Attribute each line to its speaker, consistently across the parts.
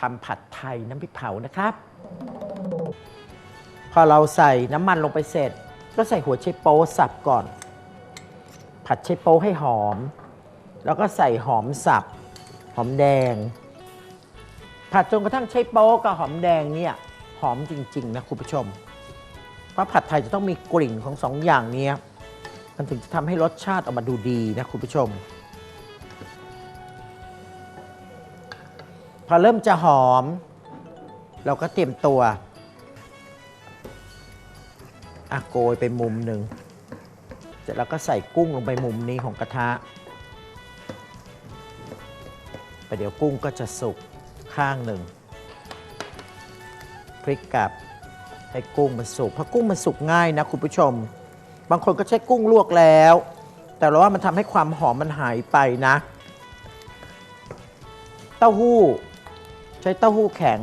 Speaker 1: ทำผัดไทยน้ำพริกเผานะครับ พอเราใส่น้ำมันลงไปเสร็จ ก็ใส่หัวไชโป๊สับก่อน ผัดไชโป๊ให้หอม แล้วก็ใส่หอมสับ หอมแดง ผัดจนกระทั่งไชโป๊กับหอมแดงเนี่ยหอมจริง ๆ นะคุณผู้ชม เพราะผัดไทยจะต้องมีกลิ่นของสองอย่างนี้มันถึงจะทำให้รสชาติออกมาดูดีนะคุณผู้ชม พอเริ่มจะหอม เราก็เตรียมตัวอะโกยไปมุมหนึ่งเสร็จแล้วก็ใส่กุ้งลงไปมุมนี้ของกระทะไปเดี๋ยวกุ้งก็จะสุกข้างหนึ่งพลิกกลับให้กุ้งมันสุกเพราะกุ้งมันสุกง่ายนะคุณผู้ชม บางคนก็ใช้กุ้งลวกแล้ว แต่เราว่ามันทำให้ความหอมมันหายไปนะ เต้าหู้ ช้เต้าหู้แข็ง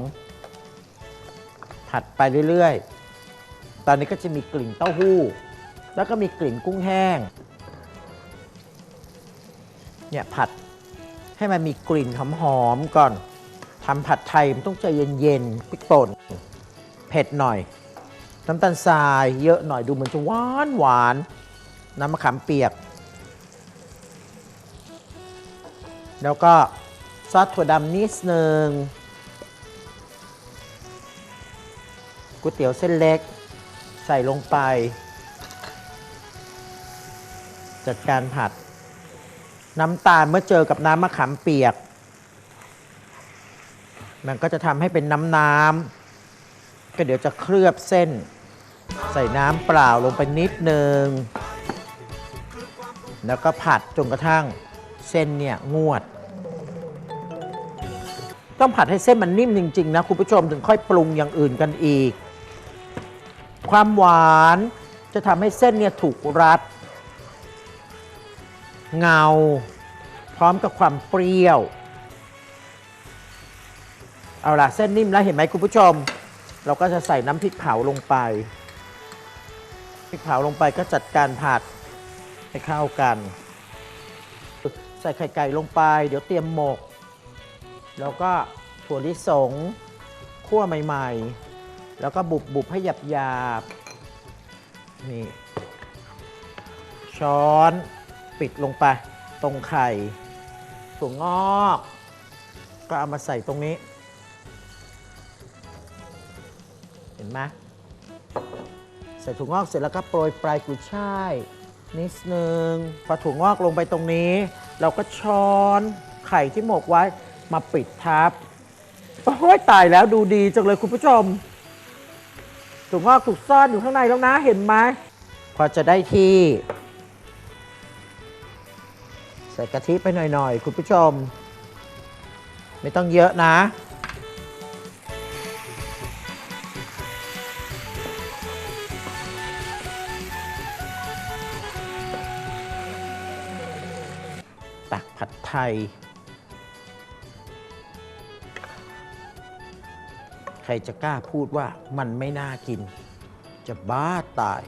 Speaker 1: ผัดไปเรื่อยๆ ตอนนี้ก็จะมีกลิ่นเต้าหู้ แล้วก็มีกลิ่นกุ้งแห้ง เนี่ยผัดให้มันมีกลิ่นหอมๆก่อนทำผัดไทยมันต้องใจเย็นๆพริกป่นเผ็ดหน่อย น้ำตาลทรายเยอะหน่อยดูเหมือนจะหวานหวานๆน้ำมะขามเปียก แล้วก็ซอสถั่วดำนิดนึง ก๋วยเตี๋ยวเส้นเล็ก ใส่ลงไป จัดการผัด น้ำตาลเมื่อเจอกับน้ำมะขามเปียก มันก็จะทำให้เป็นน้ำน้ำก็เดี๋ยวจะเคลือบเส้น ใส่น้ำเปล่าลงไปนิดนึง แล้วก็ผัดจนกระทั่งเส้นเนี่ยงวดต้องผัดให้เส้นมันนิ่มจริง ๆ นะ คุณผู้ชมถึงค่อยปรุงอย่างอื่นกันอีก ความหวานจะทำให้เส้นเนี่ยถูกรัด เงา พร้อมกับความเปรี้ยว เอาล่ะ เส้นนิ่มแล้วเห็นไหมคุณผู้ชม เราก็จะใส่น้ำพริกเผาลงไปพริกเผาลงไปก็จัดการผัดให้เข้ากัน ใส่ไข่ไก่ลงไป เดี๋ยวเตรียมหมก แล้วก็ถั่วลิสงคั่วใหม่ ๆ แล้วก็บุบบุบให้หยาบหยาบนี่ช้อนปิดลงไป ตรงไข่ถั่วงอก ก็เอามาใส่ตรงนี้ เห็นไหมใส่ถั่วงอกเสร็จแล้วก็โปรยปลายกุยช่ายนิดนึงพอถั่วงอกลงไปตรงนี้ เราก็ช้อนไข่ที่หมกไว้มาปิดทับโอ้ยตายแล้วดูดีจังเลยคุณผู้ชม ถั่วงอกถูกซ่อนอยู่ข้างในแล้วนะเห็นไหมพอจะได้ที่ ใส่กะทิไปหน่อย ๆ คุณผู้ชม ไม่ต้องเยอะนะ ตักผัดไทย ใครจะกล้าพูดว่ามันไม่น่ากิน จะบ้าตาย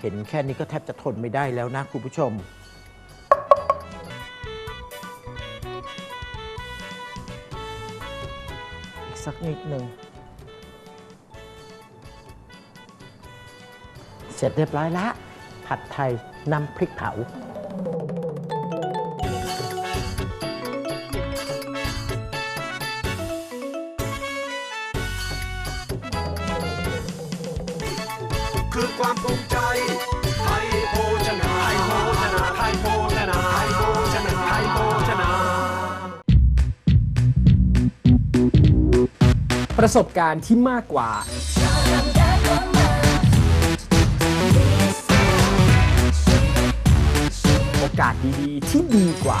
Speaker 1: เห็นแค่นี้ก็แทบจะทนไม่ได้แล้วนะคุณผู้ชม อีกสักนิดหนึ่ง เสร็จเรียบร้อยละ ผัดไทยน้ำพริกเผา
Speaker 2: คือความภูมิใจไทยโภชนาไทยโภชนาไทยโภชนาไทยโภชนาไทยโภชนา
Speaker 3: ประสบการณ์ที่มากกว่า โอกาสดีๆที่ดีกว่า